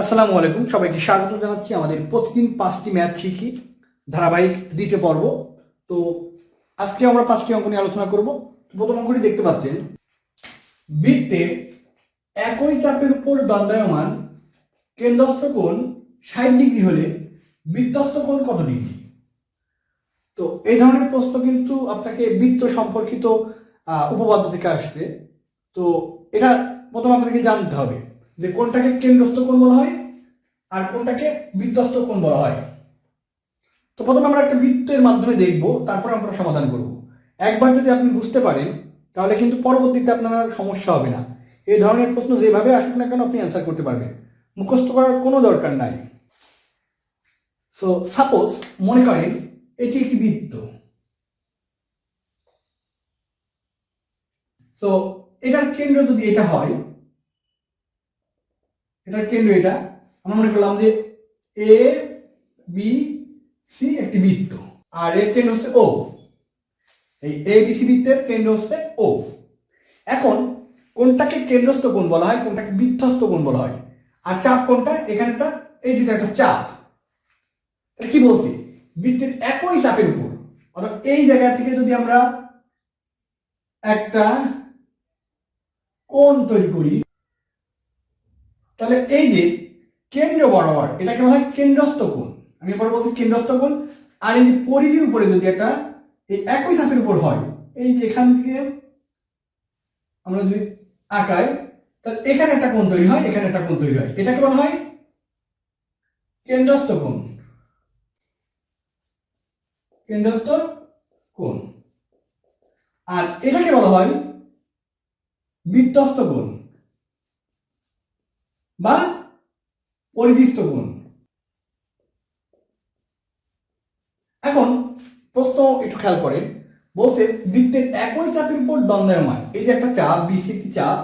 আসসালামু আলাইকুম, সবাইকে স্বাগত জানাচ্ছি আমাদের প্রতিদিন পাঁচটি ম্যাথ শিখি ধারাবাহিক দ্বিতীয় পর্ব। তো আজকে আমরা পাঁচটি অঙ্ক নিয়ে আলোচনা করব। প্রথম অঙ্কটি দেখতে পাচ্ছেন। বৃত্তে একই চাপের উপর দণ্ডায়মান কেন্দ্রস্থ কোণ ষাট ডিগ্রি হলে বৃত্তস্থ কোণ কত ডিগ্রি? তো এই ধরনের প্রশ্ন কিন্তু আপনাকে বৃত্ত সম্পর্কিত উপপাদ্য থেকে আসছে। তো এটা প্রথম আপনাকে জানতে হবে। যে কোনটাকে কেন্দ্রস্থ কোণ বলা হয় আর কোনটাকে বৃত্তস্থ কোণ বলা হয়। তো প্রথমে আমরা একটা বৃত্তের মাধ্যমে দেখব, তারপর আমরা সমাধান করব। একবার যদি আপনি বুঝতে পারেন, তাহলে কিন্তু পরবর্তীতে আপনার আর সমস্যা হবে না। এই ধরনের প্রশ্ন যেভাবে আসুক না কেন আপনি অ্যান্সার করতে পারবেন। মুখস্থ করার কোনো দরকার নাই। সো সাপোজ মনে করেন এটি একটি বৃত্ত। তো এটার কেন্দ্র যদি এটা হয় এটার কেন্দ্র এটা। আমরা মনে করলাম যে এ বি সি একটি বৃত্ত। আর এর কেন্দ্র হচ্ছে ও এই এ বি সি বৃত্তের কেন্দ্র হচ্ছে ও এখন কোনটাকে কেন্দ্রস্থ কোণ বলা হয়, কোনটাকে বৃত্তস্থ কোণ বলা হয়? আর চাপ কোনটা? এখানে একটা, এই দুটো একটা চাপ। কি বলছি? বৃত্তের একই চাপের উপর। অর্থাৎ এই জায়গা থেকে যদি আমরা একটা কোণ তৈরি করি তাহলে এই যে কেন্দ্র বরাবর এটাকে বলা হয়? কেন্দ্রস্থ কোণ। আমি পরে বলছি কেন্দ্রস্থ কোণ। আর এই যে পরিধির উপরে যদি একটা এই একই চাপের উপর হয়, এই যে এখান থেকে আমরা যদি আঁকাই, তাহলে এখানে একটা কোণ তৈরি হয়, এখানে একটা কোণ তৈরি হয়। এটাকে বলা হয় কেন্দ্রস্থ কোণ। কেন্দ্রস্থ কোণ। আর এটাকে বলা হয় বৃত্তস্থ কোণ। বা পরিদিষ্ট কোণ। এখন প্রশ্ন একটু খেয়াল করেন। বলছে, বৃত্তের একই চাপের উপর দণ্ডায়মান এই যে একটা চাপ বিসি চাপ,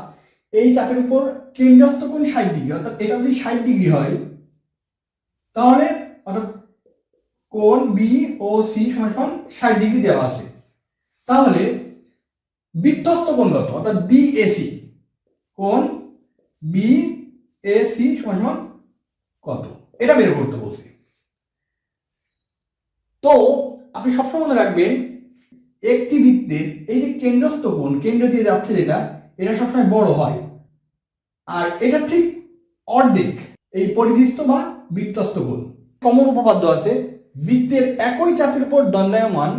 এই চাপের উপর কেন্দ্রস্থ কোণ ষাট ডিগ্রি, অর্থাৎ এটা যদি ষাট ডিগ্রি হয়, তাহলে অর্থাৎ কোণ বি ও সি সমান ষাট ডিগ্রি দেওয়া আছে। তাহলে বৃত্তস্থ কোণ কত? অর্থাৎ বি বিএসি কোণ বি এ, সি সমান সমান কত? এটা বের করতে বলছি। তো আপনি সবসময় মনে রাখবেন, একটি বৃত্তের এই যে কেন্দ্রস্থ কোণ, কেন্দ্র দিয়ে যাচ্ছে যেটা, এটা সবসময় বড় হয়। আর এটা ঠিক অর্ধেক এই পরিধিস্থ বা বৃত্তস্থ কোণ। কমন উপপাদ্য আছে, বৃত্তের একই চাপের উপর দণ্ডায়মান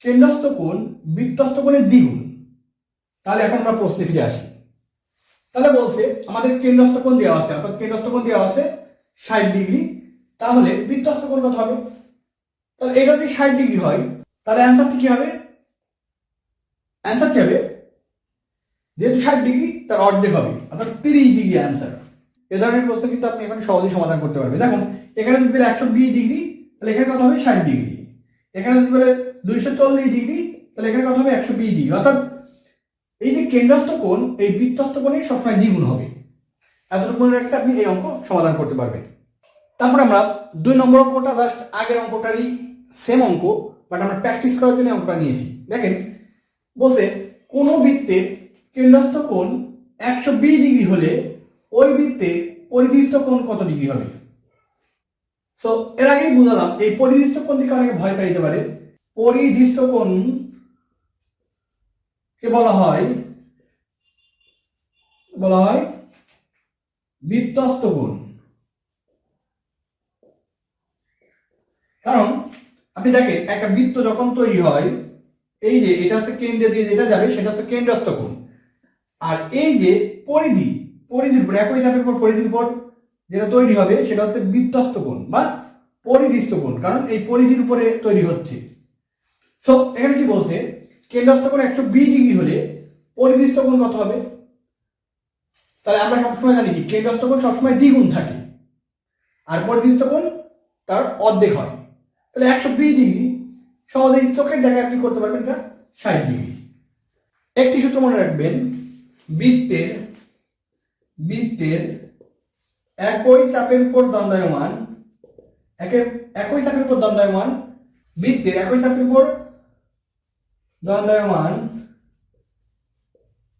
কেন্দ্রস্থ কোণ, বৃত্তস্থ কোণের দ্বিগুণ। তাহলে এখন আমরা প্রশ্নে ফিরে আসি। তাহলে বলছে আমাদের কেন্দ্রস্থ কোণ দেওয়া আছে, অর্থাৎ কেন্দ্রস্থ কোণ দেওয়া আছে ষাট ডিগ্রি, তাহলে বৃত্তস্থ কোণ কত হবে? তাহলে এটা যদি ষাট ডিগ্রি হয়, তাহলে অ্যান্সারটি কি হবে? অ্যান্সার কি হবে, যেহেতু ষাট ডিগ্রি, তার অর্ধেক হবে, অর্থাৎ তিরিশ ডিগ্রি অ্যান্সার এ ধরনের প্রশ্ন কিন্তু আপনি এখানে সহজেই সমাধান করতে পারবেন। দেখুন, এখানে যদি বলে একশো বিশ ডিগ্রি, তাহলে এখানে কত হবে? ষাট ডিগ্রি। এখানে যদি বলে দুইশো চল্লিশ ডিগ্রি, তাহলে এখানে কত হবে? একশো বিশ ডিগ্রি। অর্থাৎ এই যে কেন্দ্রস্থ কোণ, এই বৃত্তস্থ কোণে সবসময় দ্বিগুণ হবে। এতটুকু মনে রাখলে আপনি এই অঙ্ক সমাধান করতে পারবেন। তারপর আমরা দুই নম্বর অঙ্কটা জাস্ট আগের অঙ্কটারই সেম অঙ্ক বাট আমরা প্র্যাকটিস করার জন্য অঙ্কটা নিয়েছি। দেখেন, বলছে, কোন বৃত্তের কেন্দ্রস্থ কোণ একশো বিশ ডিগ্রি হলে ওই বৃত্তের পরিদিষ্ট কোণ কত ডিগ্রি হবে? সো এর আগেই বুঝালাম, এই পরিদিষ্ট কোণ থেকে অনেকে ভয় পাইতে পারে। পরিদিষ্ট কোণ কে বলা হয়? বলা হয় বৃত্তস্থ কোণ কারণ আপনি দেখেন, একটা বৃত্ত যখন তৈরি হয়, এই যে এটা হচ্ছে কেন্দ্রে দিয়ে যেটা যাবে, সেটা হচ্ছে কেন্দ্রস্থ কোণ আর এই যে পরিধি, পরিধির উপর, একই চাপের উপর পরিধির উপর যেটা তৈরি হবে, সেটা হচ্ছে বৃত্তস্থ কোণ বা পরিধিস্থ কোণ কারণ এই পরিধির উপরে তৈরি হচ্ছে। সো এখানে কি বলছে? কেন্দ্রস্থ কোণ একশো বিশ ডিগ্রি হলে পরিধিস্থ কোণ কত হবে। তাহলে আমরা সবসময় জানি কি কেন্দ্রস্থ কোণ সবসময় দ্বিগুণ থাকে। আর পরিধিস্থ কোণ তার অর্ধেক হয়। তাহলে একশো বিশ ডিগ্রি সহজেই চোখের জায়গায় আপনি করতে পারবেন এটা ষাট ডিগ্রি। একটি সূত্র মনে রাখবেন, বৃত্তের বৃত্তের একই চাপের উপর দণ্ডায়মান, একের, একই চাপের উপর দণ্ডায়মান, বৃত্তের একই চাপের উপর দণ্ডায়মান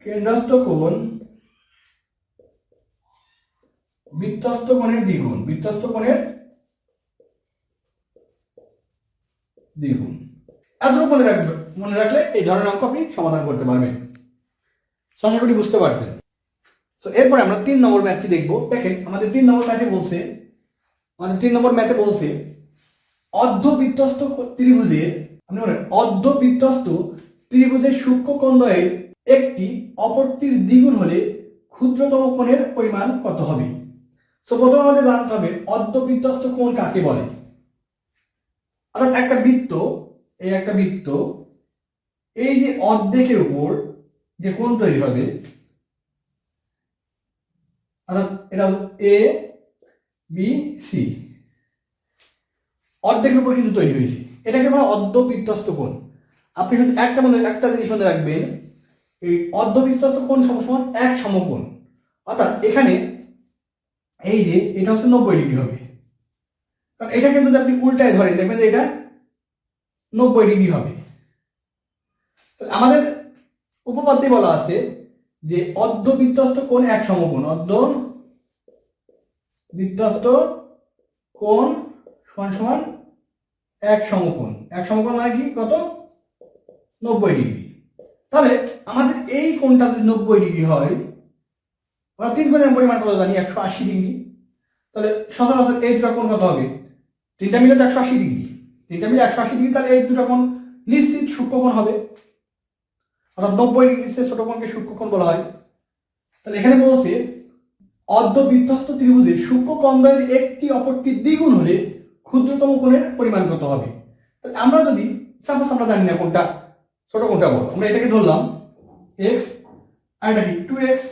কেন্দ্রস্থ কোণ বৃত্তস্থ কোণের দ্বিগুণ, বৃত্তস্থ কোণের দ্বিগুণ। এতটুকু মনে রাখবে, মনে রাখলে এই ধরনের অঙ্ক আপনি সমাধান করতে পারবেন। আশা করি বুঝতে পারছেন। তো এরপরে আমরা তিন নম্বর ম্যাথটি দেখব। দেখেন, আমাদের তিন নম্বর ম্যাথে বলছে, আমাদের তিন নম্বর ম্যাথে বলছে অর্ধ বৃত্তস্থ ত্রিভুজের অর্ধ বৃত্তস্থ ত্রিভুজের সূক্ষ্ম কোণদ্বয়ের একটি অপরটির দ্বিগুণ হলে ক্ষুদ্রতম কোণের পরিমাণ কত হবে? তো প্রথমে আমাদের জানতে হবে অর্ধ বৃত্তস্থ কোণ কাকে বলে? অর্থাৎ একটা বৃত্ত, এই একটা বৃত্ত, এই যে অর্ধেকের উপর যে কোণ তৈরি হবে, অর্থাৎ এটা এ বি সি অর্ধেকের উপর কিন্তু তৈরি হয়েছে। এটাকে বলা অর্ধ বৃত্তস্থ কোণ। আপনি শুধু একটা মনে, একটা জিনিস মনে রাখবেন, এই অর্ধ বৃত্তস্থ কোণ সমান এক সমকোণ। অর্থাৎ এখানে এই যে এটা হচ্ছে নব্বই ডিগ্রি হবে। কারণ এটাকে যদি আপনি উল্টায় ধরেন, দেখবেন যে এটা নব্বই ডিগ্রি হবে। আমাদের উপপাদ্যে বলা আছে যে অর্ধ বৃত্তস্থ কোণ এক সমকোণ। অর্ধ বৃত্তস্থ কোণ সমান সমান এক সমকোণ। এক সমকোণ মানে কি? কত? নব্বই ডিগ্রি। তাহলে আমাদের এই কোণটা যদি নব্বই ডিগ্রি হয়, আমরা তিন কোণের পরিমাণ কত জানি? একশো আশি ডিগ্রি। তাহলে সচরাচর এই দুটো কোণ কত হবে? তিনটা মিলে তো একশো আশি ডিগ্রি। তিনটা মিলে একশো আশি ডিগ্রি, তাহলে এই দুটো কোণ নিশ্চিত সূক্ষ্মকোণ হবে। অর্থাৎ নব্বই ডিগ্রি সে ছোট কোণকে সূক্ষ্মকোণ বলা হয়। তাহলে এখানে বলছে, অর্ধ বৃত্তস্থ ত্রিভুজের সূক্ষ্ম কন্দয়ের একটি অপরটির দ্বিগুণ হলে ক্ষুদ্রতম কোণের পরিমাণ কত হবে? তাহলে আমরা যদি সাপোজ আমরা জানি না কোনটা ছোট কোনটা বড়, আমরা এটাকে ধরলাম এক্স আর এটা কি টু এক্স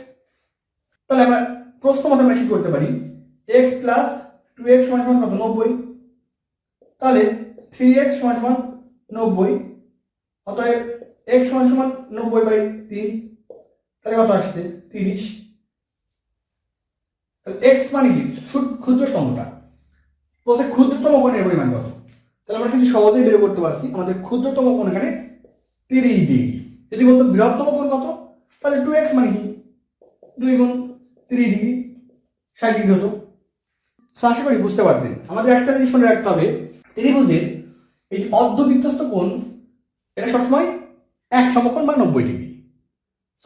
তাহলে আমরা প্রশ্ন মতো আমরা কি করতে পারি? এক্স প্লাস টু এক্স সমান সমান কত, নব্বই? তাহলে থ্রি এক্স সমান সমান নব্বই, অতএব এক্স সমান সমান নব্বই বাই তিন, তাহলে কত আসছে? তিরিশ। তাহলে এক্স মানে কি? ক্ষুদ- ক্ষুদ্রতমটা বলতে ক্ষুদ্রতম কোণের পরিমাণ কত? তাহলে আমরা কিন্তু সহজেই বের করতে পারছি আমাদের ক্ষুদ্রতম কোণ এখানে তিরিশ ডিগ্রি। যদি বলতো বৃহত্তম কোণ কত? তাহলে টু এক্স মানে কি? দুই গুণ তিরিশ ডিগ্রি, ষাট ডিগ্রি হতো। তো আশা করি বুঝতে পারতেন আমাদের একটা জিনিস মনে রাখতে হবে ত্রিভুজের এই যে অর্ধবৃত্তস্থ কোণ, এটা সবসময় এক সমকোণ বা নব্বই ডিগ্রি।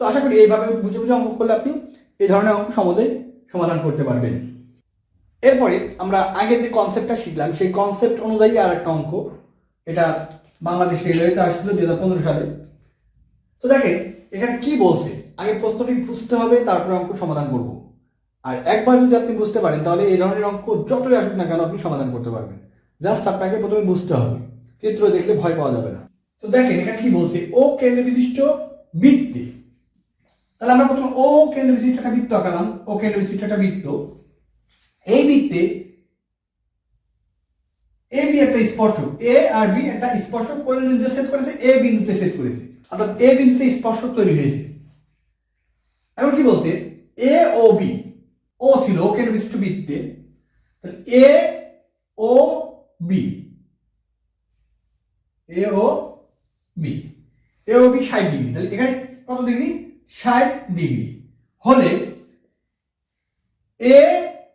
তো আশা করি এইভাবে বুঝে বুঝে অঙ্ক করলে আপনি এই ধরনের অঙ্ক সমাধান সমাধান করতে পারবেন। এরপরে আমরা আগে যে কনসেপ্টটা শিখলাম, সেই কনসেপ্ট অনুযায়ী আর একটা অঙ্ক। এটা বাংলাদেশ রেলওয়েতে আসছিল দু হাজার পনেরো সালে। তো দেখেন, এখানে কি বলছে? আগে প্রশ্নটি বুঝতে হবে, তারপরে অঙ্ক সমাধান করব। আর একবার যদি আপনি বুঝতে পারেন, তাহলে এই ধরনের অঙ্ক যতই আসুক না কেন আপনি সমাধান করতে পারবেন। জাস্ট আপনাকে প্রথমে বুঝতে হবে, চিত্র দেখলে ভয় পাওয়া যাবে না। তো দেখেন, এখানে কি বলছে? ও কেন্দ্র বিশিষ্ট বৃত্তে। তাহলে আমরা প্রথমে ও কেন্দ্র বিশিষ্ট একটা বৃত্ত আঁকালাম, ও কেন্দ্র বিশিষ্ট একটা বৃত্ত। এই বৃত্তে এ বি একটা স্পর্শক এ আর বি একটা স্পর্শক কোন বিন্দুতে সেট করেছে এ বিন্দুতে সেট করেছে। অর্থাৎ এ বিন্দুতে স্পর্শক তৈরি হয়েছে। এখন কি বলছে? এ ও বি ও ছিল ও কেন্দ্র বিশিষ্ট বৃত্তে। A O B A O B A O B ষাট ডিগ্রি। তাহলে এখানে কত ডিগ্রি? ষাট ডিগ্রি। হলে এ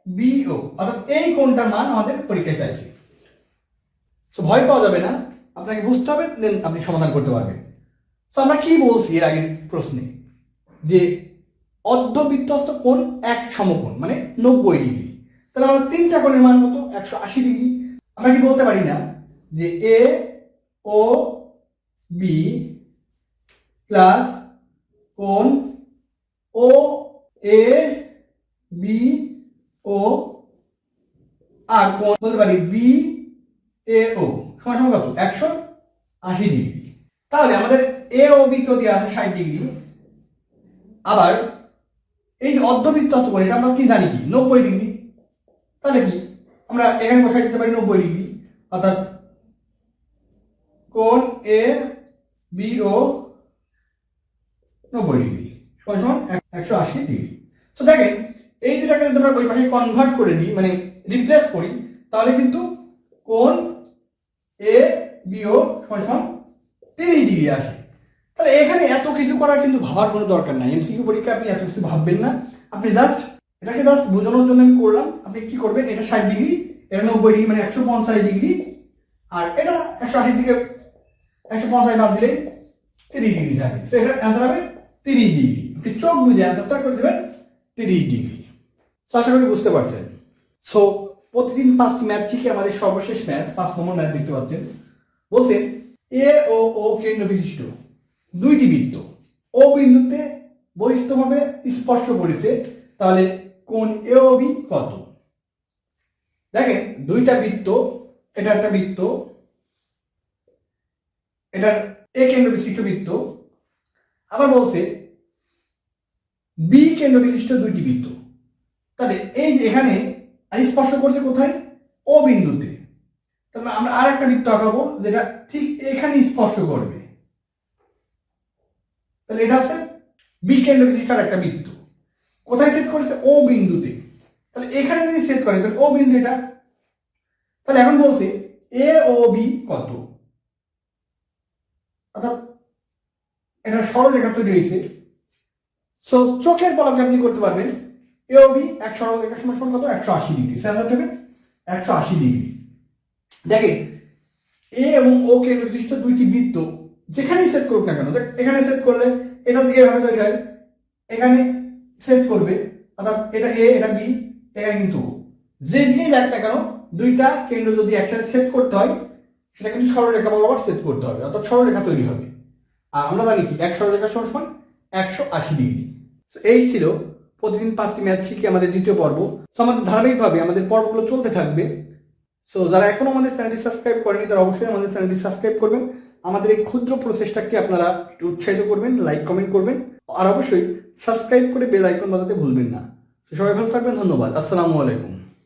বি ও। অর্থাৎ এই কোনটার মান আমাদের পরীক্ষায় চাইছে। সো ভয় পাওয়া যাবে না। আপনাকে বুঝতে হবে দেন আপনি সমাধান করতে পারবেন। সো আমরা কি বলছি এর আগের প্রশ্নে? যে অর্ধবৃত্তস্থ কোণ এক সমকোণ মানে নব্বই ডিগ্রি। তাহলে আমরা তিনটা কোণের মান কত? একশো আশি ডিগ্রি। আমরা কি বলতে পারি না? যে এ ও বি প্লাস কোণ ও এ বি ও আর কোণ বলতে পারি বি এ ও সমান কত? একশো আশি ডিগ্রি তাহলে আমাদের এ ও বি তো দেওয়া আছে ষাট ডিগ্রি আবার এই যে অর্ধবৃত্ত কোণ এটা আমরা কি জানি কি? নব্বই ডিগ্রি তাহলে কি? আমরা এখানে বসাই দিতে পারি নব্বই ডিগ্রি অর্থাৎ কোণ এ বি ও নব্বই ডিগ্রি সমান সমান একশো আশি ডিগ্রি তো দেখেন এই দুটাকে যদি আমরা ওই পাশে কনভার্ট করে দিই মানে রিপ্লেস করি। তাহলে কিন্তু কোন এ বি ও সমান সমান তিরিশ ডিগ্রি আসে। তাহলে এখানে এত কিছু করার কিন্তু ভাবার কোনো দরকার নাই। এমসিকিউ পরীক্ষা আপনি এত কিছু ভাববেন না। আপনি জাস্ট এটাকে জাস্ট বোঝানোর জন্য আমি করলাম, আপনি কি করবেন, এটা ষাট ডিগ্রি, এটা নব্বই ডিগ্রি মানে একশো পঞ্চাশ ডিগ্রি, আর এটা একশো আশি থেকে একশো পঞ্চাশ বাদ দিলে তিরিশ ডিগ্রি থাকে। তো এটা অ্যান্সার হবে তিরিশ ডিগ্রি। আপনি চোখ বুঝে অ্যান্সারটা করে দেবেন তিরিশ ডিগ্রি। তো আশা করি বুঝতে পারছেন। সো প্রতিদিন পাঁচটি ম্যাথ থেকে আমাদের সর্বশেষ ম্যাথ পাঁচ নম্বর ম্যাথ দেখতে পাচ্ছেন। বলছেন এ ও ও কেন্দ্র বিশিষ্ট। দুইটি বৃত্ত। ও বিন্দুতে বহিষ্ঠভাবে স্পর্শ করেছে, তাহলে কোন এ ও বি কত? দেখেন, দুইটা বৃত্ত, এটা একটা বৃত্ত, এটা এ কেন্দ্র বিশিষ্ট বৃত্ত। আবার বলছে বি কেন্দ্র বিশিষ্ট দুইটি বৃত্ত। তাহলে এই যে এখানে আর স্পর্শ করছে কোথায়? ও বিন্দুতে। তাহলে আমরা আর একটা বৃত্ত আঁকাবো যেটা ঠিক এখানে স্পর্শ করবে। তাহলে এটা হচ্ছে বি কেন্দ্র বিশিষ্ট আর একটা বৃত্ত। কোথায় সেট করেছে? ও বিন্দুতে। তাহলে এখানে যদি সেট করে, তাহলে ও বিন্দু এটা। তাহলে এখন বলছে, এ ও বি কত? অর্থাৎ এটা সরলরেখা তৈরি হয়েছে। চোখের পলকে আপনি করতে পারবেন। এ ও বি এক সরলরেখার সমান সমান কত একশো আশি ডিগ্রি স্যান্সার হবে একশো আশি ডিগ্রি। দেখেন এ এবং ও কেন্দ্র বিশিষ্ট দুইটি বৃত্ত যেখানেই সেট করুক না কেন দেখ, এখানে সেট করলে এটা দিয়ে এভাবে তৈরি হয় এখানে সেট করবে অর্থাৎ এটা এ এটা বি এখানে কিন্তু যে দিকেই যাক না কেন দুইটা কেন্দ্র যদি একসাথে সেট করতে হয় সেটা কিন্তু সরলরেখা বরাবর সেট করতে হবে অর্থাৎ সরলরেখা তৈরি হবে। আর আমরা জানি কি এক সরলরেখা সমান সমান একশো আশি ডিগ্রি। এই ছিল প্রতিদিন পাঁচটি ম্যাথ শিখে আমাদের দ্বিতীয় পর্ব। তো আমাদের ধারাবাহিকভাবে আমাদের পর্বগুলো চলতে থাকবে। সো যারা এখনও আমাদের চ্যানেলটি সাবস্ক্রাইব করেনি, তারা অবশ্যই আমাদের চ্যানেলটি সাবস্ক্রাইব করবেন। আমাদের এই ক্ষুদ্র প্রচেষ্টাকে আপনারা একটু উৎসাহিত করবেন লাইক কমেন্ট করবেন। আর অবশ্যই সাবস্ক্রাইব করে বেল আইকন বাজাতে ভুলবেন না। সবাই ভালো থাকবেন, ধন্যবাদ। আসসালামু আলাইকুম।